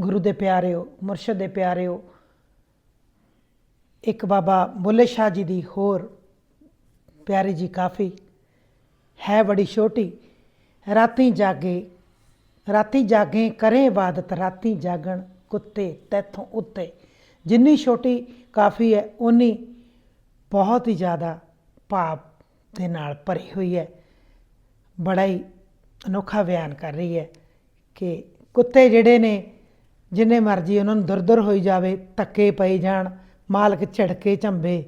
ਗੁਰੂ ਦੇ ਪਿਆਰਿਓ, ਮੁਰਸ਼ਿਦ ਦੇ ਪਿਆਰਿਓ, ਇੱਕ ਬਾਬਾ ਬੁੱਲੇ ਸ਼ਾਹ ਜੀ ਦੀ ਹੋਰ ਪਿਆਰੀ ਜੀ ਕਾਫੀ ਹੈ ਬੜੀ ਛੋਟੀ। ਰਾਤੀ ਜਾਗੇ ਰਾਤੀ ਜਾਗੇ ਕਰੇ ਇਬਾਦਤ ਰਾਤੀ ਜਾਗਣ ਕੁੱਤੇ ਤੈਥੋਂ ਉੱਤੇ। ਜਿੰਨੀ ਛੋਟੀ ਕਾਫੀ ਹੈ ਉਨੀ ਬਹੁਤ ਹੀ ਜ਼ਿਆਦਾ ਭਾਵ ਦੇ ਨਾਲ ਭਰੀ ਹੋਈ ਹੈ। ਬੜਾ ਹੀ ਅਨੋਖਾ ਬਿਆਨ ਕਰ ਰਹੀ ਹੈ ਕਿ ਕੁੱਤੇ ਜਿਹੜੇ ਨੇ ਜਿੰਨੇ ਮਰਜ਼ੀ ਉਹਨਾਂ ਨੂੰ ਦੁਰਦਰ ਹੋਈ ਜਾਵੇ, ਧੱਕੇ ਪਈ ਜਾਣ, ਮਾਲਕ ਝੜਕੇ ਝੰਬੇ,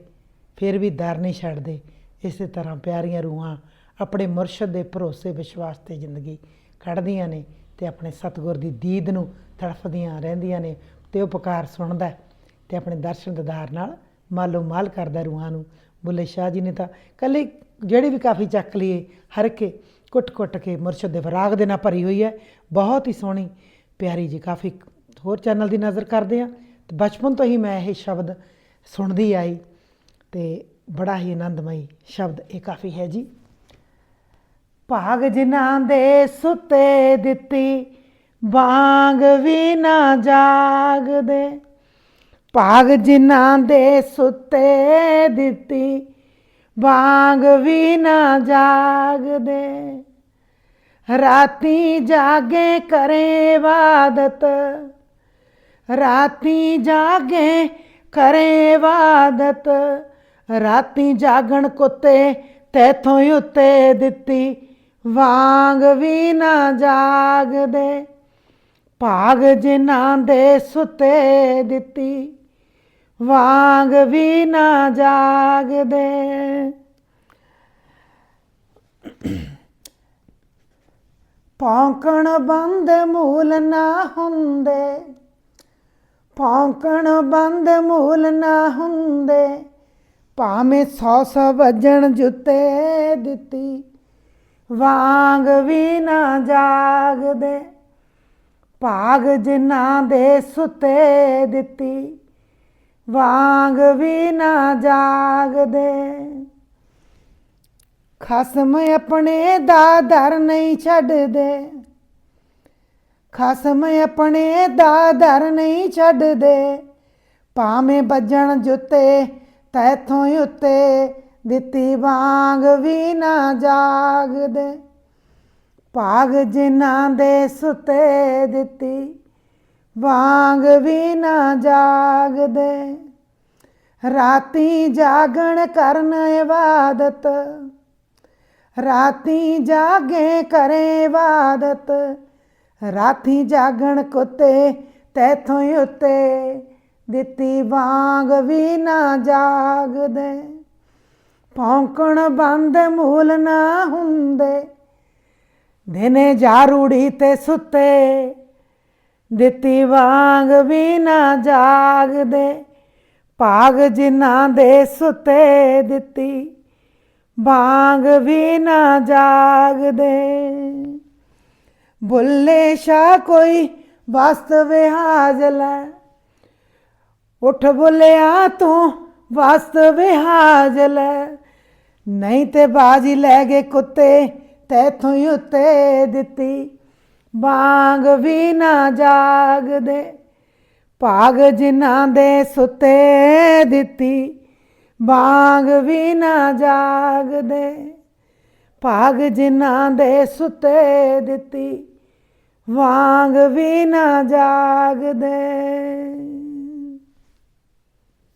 ਫਿਰ ਵੀ ਦਰ ਨਹੀਂ ਛੱਡਦੇ। ਇਸੇ ਤਰ੍ਹਾਂ ਪਿਆਰੀਆਂ ਰੂਹਾਂ ਆਪਣੇ ਮੁਰਸ਼ਦ ਦੇ ਭਰੋਸੇ, ਵਿਸ਼ਵਾਸ ਤੇ ਜ਼ਿੰਦਗੀ ਕੱਢਦੀਆਂ ਨੇ ਤੇ ਆਪਣੇ ਸਤਿਗੁਰ ਦੀ ਦੀਦ ਨੂੰ ਤੜਫਦੀਆਂ ਰਹਿੰਦੀਆਂ ਨੇ ਤੇ ਉਹ ਪੁਕਾਰ ਸੁਣਦਾ ਹੈ ਤੇ ਆਪਣੇ ਦਰਸ਼ਨ ਦਿਦਾਰ ਨਾਲ ਮਾਲੋ ਮਾਲ ਕਰਦਾ ਰੂਹਾਂ ਨੂੰ। ਬੁੱਲੇ ਸ਼ਾਹ ਜੀ ਨੇ ਤਾਂ ਕੱਲੀ ਜਿਹੜੀ ਵੀ ਕਾਫੀ ਚੱਕ ਲਈਏ, ਹਰ ਕੇ ਕੁੱਟ-ਕੁੱਟ ਕੇ ਮੁਰਸ਼ਦ ਦੇ ਵਿਰਾਗ ਦੇ ਨਾਲ ਭਰੀ ਹੋਈ ਹੈ। ਬਹੁਤ ਹੀ ਸੋਹਣੀ, ਪਿਆਰੀ ਜੀ, ਕਾਫੀ ਹੋਰ ਚੈਨਲ ਦੀ ਨਜ਼ਰ ਕਰਦੇ ਆ ਤੇ ਬਚਪਨ ਤੋਂ ਹੀ ਮੈਂ ਇਹ ਸ਼ਬਦ ਸੁਣਦੀ ਆਈ ਤੇ ਬੜਾ ਹੀ ਆਨੰਦਮਈ ਸ਼ਬਦ ਇਹ ਕਾਫੀ ਹੈ ਜੀ। ਭਾਗ ਜਿਨ੍ਹਾਂ ਦੇ ਸੁੱਤੇ ਦਿੱਤੀ ਬਾਗ ਵੀ ਨਾ ਜਾਗਦੇ। ਭਾਗ ਜਿਨ੍ਹਾਂ ਦੇ ਸੁੱਤੇ ਦਿੱਤੀ ਬਾਗ ਵੀ ਨਾ ਜਾਗਦੇ। ਰਾਤੀ ਜਾਗੇ ਕਰੇ ਇਬਾਦਤ ਰਾਤੀ ਜਾਗੇ ਕਰੇ ਇਬਾਦਤ ਰਾਤੀ ਜਾਗਣ ਕੁੱਤੇ ਤੈਥੋਂ ਹੀ ਉੱਤੇ ਦਿੱਤੀ। ਵਾਂਗ ਵੀ ਨਾ ਜਾਗਦੇ। ਭਾਗ ਜਿਨ੍ਹਾਂ ਦੇ ਸੁੱਤੇ ਦਿੱਤੀ। ਵਾਂਗ ਵੀ ਨਾ ਜਾਗਦੇ। ਪੌਂਕਣ ਬੰਦ ਮੂਲ ਨਾ ਹੁੰਦੇ। ਪੌਂਕਣ ਬੰਦ ਮੂਲ ਨਾ ਹੁੰਦੇ। ਭਾਵੇਂ ਸੌ ਸੌ ਵੱਜਣ ਜੁੱਤੇ ਦਿੱਤੀ, ਵਾਂਗ ਵੀ ਨਾ ਜਾਗਦੇ। ਭਾਗ ਜਿਨ੍ਹਾਂ ਦੇ ਸੁੱਤੇ ਦਿੱਤੀ, ਵਾਂਗ ਵੀ ਨਾ ਜਾਗਦੇ। ਖਸਮ ਆਪਣੇ ਦਾ ਦਰ ਨਹੀਂ ਛੱਡਦੇ। ਖਸਮ ਆਪਣੇ ਦਾ ਦਰ ਨਹੀਂ ਛੱਡਦੇ। ਭਾਵੇਂ ਵੱਜਣ ਜੁੱਤੇ ਤੈਥੋਂ ਹੀ ਉੱਤੇ ਦਿੱਤੀ ਵਾਂਗ ਵੀ ਨਾ ਜਾਗਦੇ। ਭਾਗ ਜਿਨ੍ਹਾਂ ਦੇ ਸੁੱਤੇ ਦਿੱਤੀ ਵਾਂਗ ਵੀ ਨਾ ਜਾਗਦੇ। ਰਾਤੀ ਜਾਗਣ ਕਰਨ ਇਬਾਦਤ, ਰਾਤੀ ਜਾਗੇ ਕਰੇ ਇਬਾਦਤ ਰਾਤੀ ਜਾਗਣ ਕੁੱਤੇ ਤੈਥੋਂ ਉੱਤੇ, ਦਿੱਤੀ ਵਾਂਗ ਵੀ ਨਾ ਜਾਗਦੇ। ਭੌਂਕਣ ਬੰਦ ਮੂਲ ਨਾ ਹੁੰਦੇ, ਦਿਨੇ ਜਾਰੂੜੀ ਤੇ ਸੁੱਤੇ, ਦਿੱਤੀ ਵਾਂਗ ਵੀ ਨਾ ਜਾਗਦੇ। ਭਾਗ ਜਿਨ੍ਹਾਂ ਦੇ ਸੁੱਤੇ, ਦਿੱਤੀ ਵਾਂਗ ਵੀ ਨਾ ਜਾਗਦੇ। ਬੁੱਲੇ ਸ਼ਾ ਕੋਈ ਵਸਤ ਹਾਜ਼ਲ ਉਠ ਬੁੱਲਿਆ ਤੂੰ ਵਸਤ ਹਾਜ਼ਲ ਨਹੀਂ ਤੇ ਬਾਜੀ ਲੈ ਗਏ ਕੁੱਤੇ ਤੈਥੋਂ ਹੀ ਉੱਤੇ ਦਿੱਤੀ। ਬਾਗ ਵੀ ਨਾ ਜਾਗਦੇ, ਭਾਗ ਜਿਨ੍ਹਾਂ ਦੇ ਸੁੱਤੇ ਦਿੱਤੀ। ਬਾਗ ਵੀ ਨਾ ਜਾਗਦੇ, ਭਾਗ ਜਿਨ੍ਹਾਂ ਦੇ ਸੁੱਤੇ ਦਿੱਤੀ। ਵਾਂਗ ਵੀ ਨਾ ਜਾਗਦੇ।